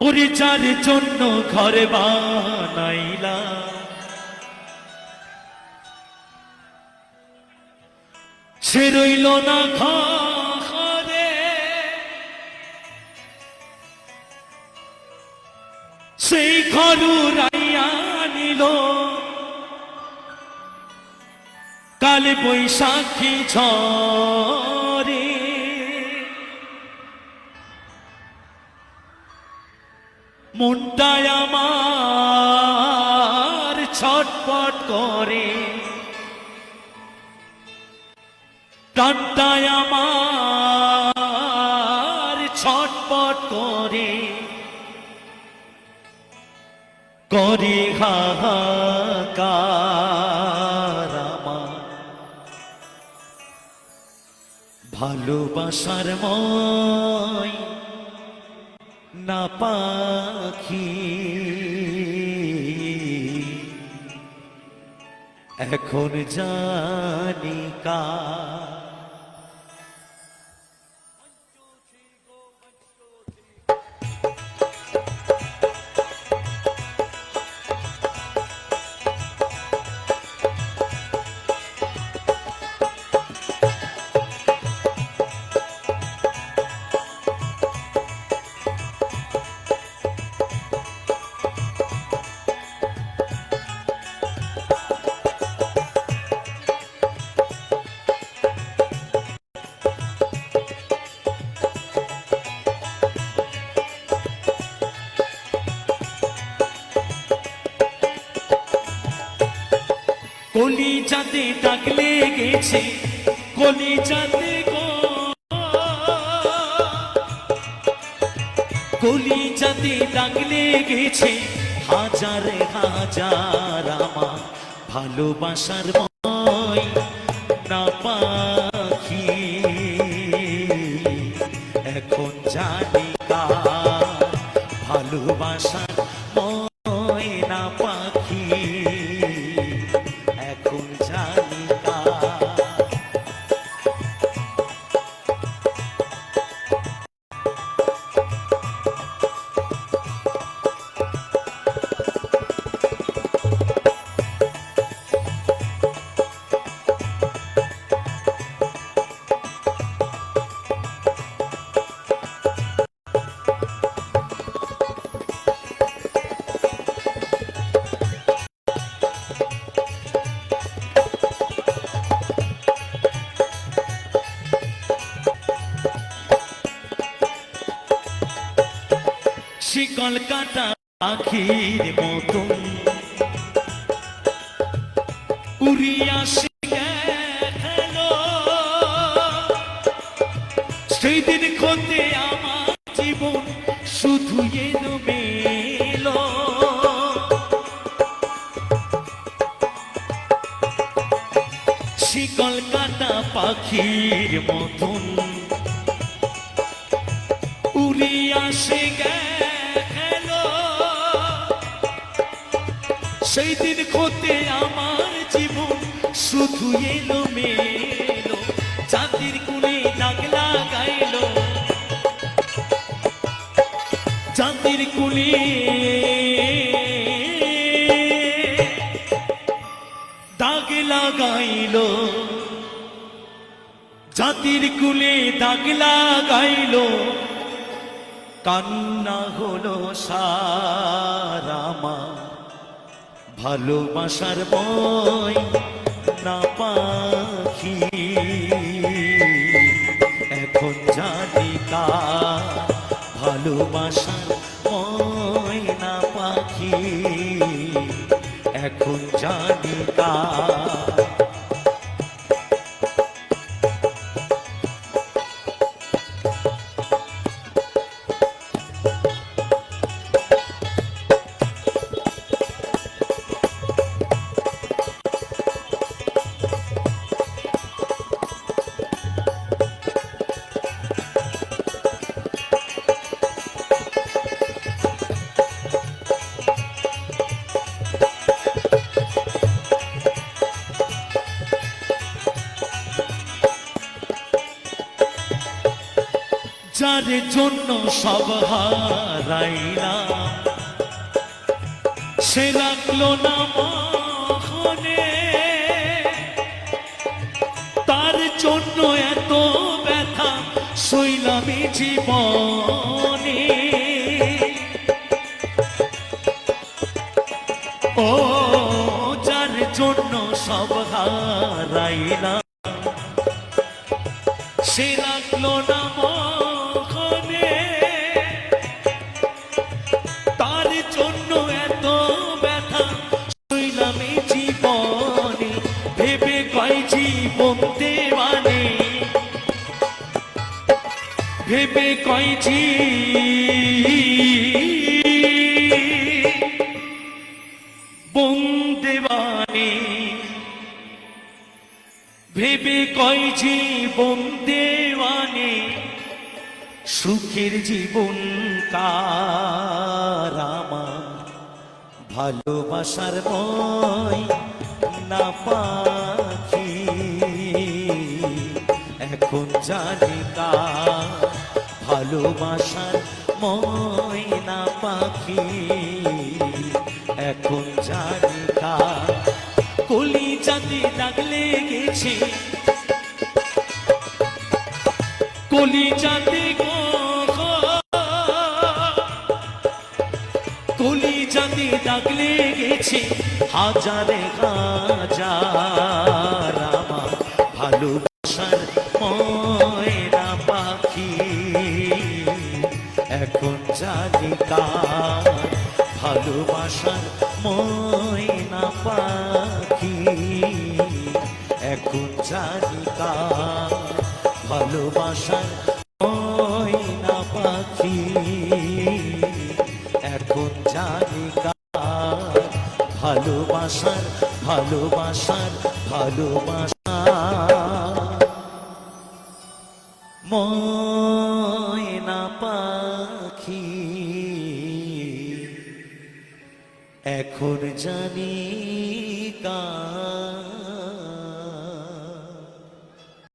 ওরে যার জন্য ঘর বানাইলা। সে রইল না ঘরে। সেই ঘরু রাইয়া কাল বৈশাখী ঝরে মনটায় আমার ছটপট করে। প্রাণটায় আমার ছটপট করে। করে হাহাকার আমার। ভালোবাসার ময় না পাখি। এখন জানি কা কলি কলি কলি হাজার হাজার আমার ভালোবাসার ময় না পাখি। এখন জানি কার ভালোবাসার ময়না পাখি। শিকল কাটা পাখির মতন উড়িয়া সেই দিন খোঁজে আমার জীবন শুধু এলো মেলো। শিকল কাটা পাখির মতন। উড়িয়া সে সেই দিন খোতে আমার জীবন, শুধু এলো মেলো, জাতির কুলে দাগ লাগাইল। জাতির কুলে দাগ লাগাইল। জাতির কুলে দাগ লাগাইল। কান্না হলো সারামা ভালোবাসার বই না পাখি। এখন জানি কা ভালোবাসার জন্য সব হারাইলাম। সে রাখল না মনে তার জন্য এত ব্যথা সইলামি জীবনে। ও, যার জন্য সব হারাইলাম। সে কয় জি দেওয়ানে ভেবে কয় জীবন দেওয়ানে সুখের জীবন কারামা ভালোবাসার মই না পাখি। এখন জানি কার ভালোবাসার মই না পাখি। এখন জানি কলি জাতি দাগ লেগেছে। কলি জাতি কলি জাতি দাগ লেগেছে। হাজারে হাজার ভালোবাসার এখন জানি কার ভালোবাসার ময়না পাখি। এখন জানি কার ভালোবাসার ময়না পাখি। এখন জানি কার ভালোবাসার ভালোবাসার ভালোবাসা ময়না পাখি। এখন জানি কার